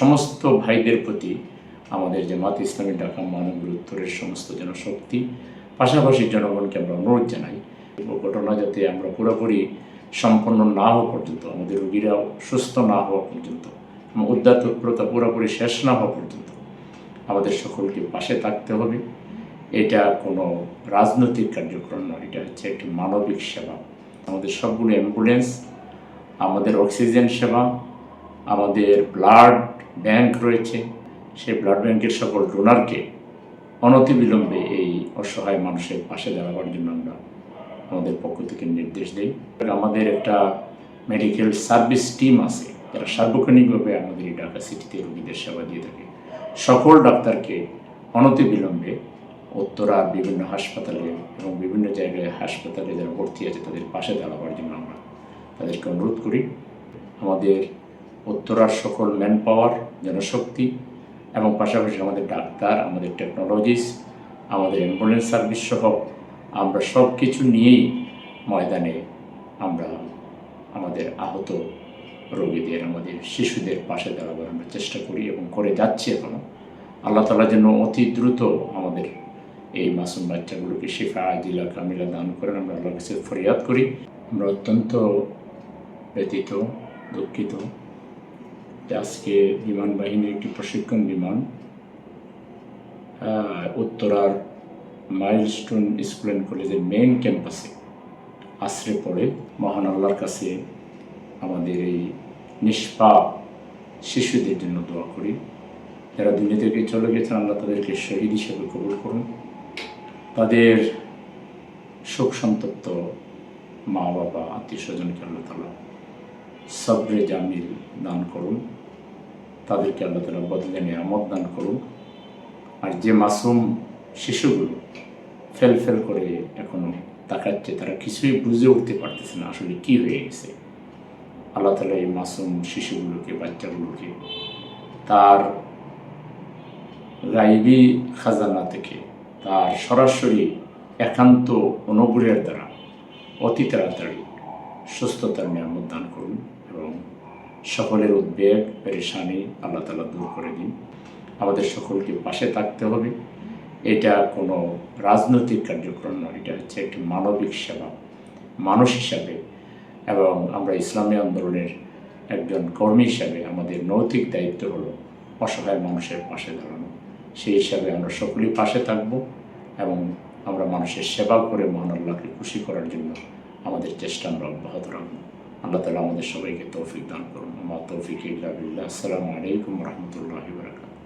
সমস্ত ভাইদের প্রতি আমাদের জামাত ইসলামী ঢাকা মহানগর উত্তরের সমস্ত জনশক্তি, পাশাপাশি জনগণকে আমরা অনুরোধ জানাই ঘটনা যাতে আমরা পুরোপুরি সম্পন্ন না হওয়া পর্যন্ত, আমাদের রোগীরাও সুস্থ না হওয়া পর্যন্ত তৎপরতা পুরোপুরি শেষ না হওয়া পর্যন্ত আমাদের সকলকে পাশে থাকতে হবে। এটা কোনো রাজনৈতিক কার্যক্রম নয়, এটা হচ্ছে একটি মানবিক সেবা। আমাদের সবগুলো অ্যাম্বুলেন্স আমাদের অক্সিজেন সেবা, আমাদের ব্লাড ব্যাংক রয়েছে, সেই ব্লাড ব্যাংকের সকল ডোনারকে অনতিবিলম্বে এই অসহায় মানুষের পাশে দাঁড়াবার জন্য আমরা আমাদের পক্ষ থেকে নির্দেশ দিই। আমাদের একটা মেডিকেল সার্ভিস টিম আছে, যারা সার্বক্ষণিকভাবে আমাদের এই ঢাকা সিটিতে রোগীদের সেবা দিয়ে থাকে। সকল ডাক্তারকে অনতিবিলম্বে উত্তরার বিভিন্ন হাসপাতালে এবং বিভিন্ন জায়গায় হাসপাতালে যারা ভর্তি আছে, তাদের পাশে দাঁড়াবার জন্য আমরা তাদেরকে অনুরোধ করি। আমাদের উত্তরার সকল ম্যান পাওয়ার জনশক্তি এবং পাশাপাশি আমাদের ডাক্তার, আমাদের টেকনোলজিস আমাদের অ্যাম্বুলেন্স সার্ভিস সহ আমরা সব কিছু নিয়েই ময়দানে আমরা আমাদের আহত রোগীদের, আমাদের শিশুদের পাশে দাঁড়াবার আমরা চেষ্টা করি এবং করে যাচ্ছি এখনও আল্লাহ তালা যেন অতি দ্রুত আমাদের এই মাসুম বাচ্চাগুলোকে শিফা আজিলা কামিলা দান করেন। আমরা আল্লাহ কাছে ফরিয়াদ করি। আমরা অত্যন্ত ব্যতীত দুঃখিত আজকে বিমান বাহিনীর একটি প্রশিক্ষণ বিমান উত্তরার মাইলস্টোন স্কুল অ্যান্ড কলেজের মেন ক্যাম্পাসে আশ্রে পড়ে। মহান আল্লাহর কাছে আমাদের এই নিষ্পাপ শিশুদের জন্য দোয়া করি। যারা দুনিয়া থেকে চলে গেছেন, আল্লাহ তাদেরকে শহীদ হিসেবে কবুল করুন। তাদের শোক সন্তপ্ত মা বাবা আত্মীয় স্বজনকে আল্লাহ তালা সবরে জামিল দান করুন। তাদেরকে আল্লাহ তালা বদলে নিয়ামত দান করুন আর যে মাসুম শিশুগুলো ফেল ফেল করে এখনও তাকাচ্ছে তারা কিছুই বুঝে উঠতে পারতেছে না আসলে কি হয়ে গেছে। আল্লাহ তালা এই মাসুম শিশুগুলোকে, বাচ্চাগুলোকে তার গাইবি খাজানা থেকে তার সরাসরি একান্ত অনুগ্রহের দ্বারা অতি তাড়াতাড়ি সুস্থতার নিয়ামত দান করুন এবং সকলের উদ্বেগ, পেরেশানি আল্লাহ তালা দূর করে দিন। আমাদের সকলকে পাশে থাকতে হবে। এটা কোনো রাজনৈতিক কার্যক্রম নয়, এটা হচ্ছে একটি মানবিক সেবা, মানুষ হিসাবে। এবং আমরা ইসলামী আন্দোলনের একজন কর্মী হিসাবে আমাদের নৈতিক দায়িত্ব হলো অসহায় মানুষের পাশে দাঁড়ানো। সেই হিসাবে আমরা সকলেই পাশে থাকব এবং আমরা মানুষের সেবা করে মহান আল্লাহকে খুশি করার জন্য আমাদের চেষ্টা আমরা অব্যাহত রাখব। আল্লাহ তালা আমাদের সবাইকে তৌফিক দান করুন আমার তৌফিক ইল্লা বিল্লাহ আসসালামু আলাইকুম রহমতুল্লাহ বরকাত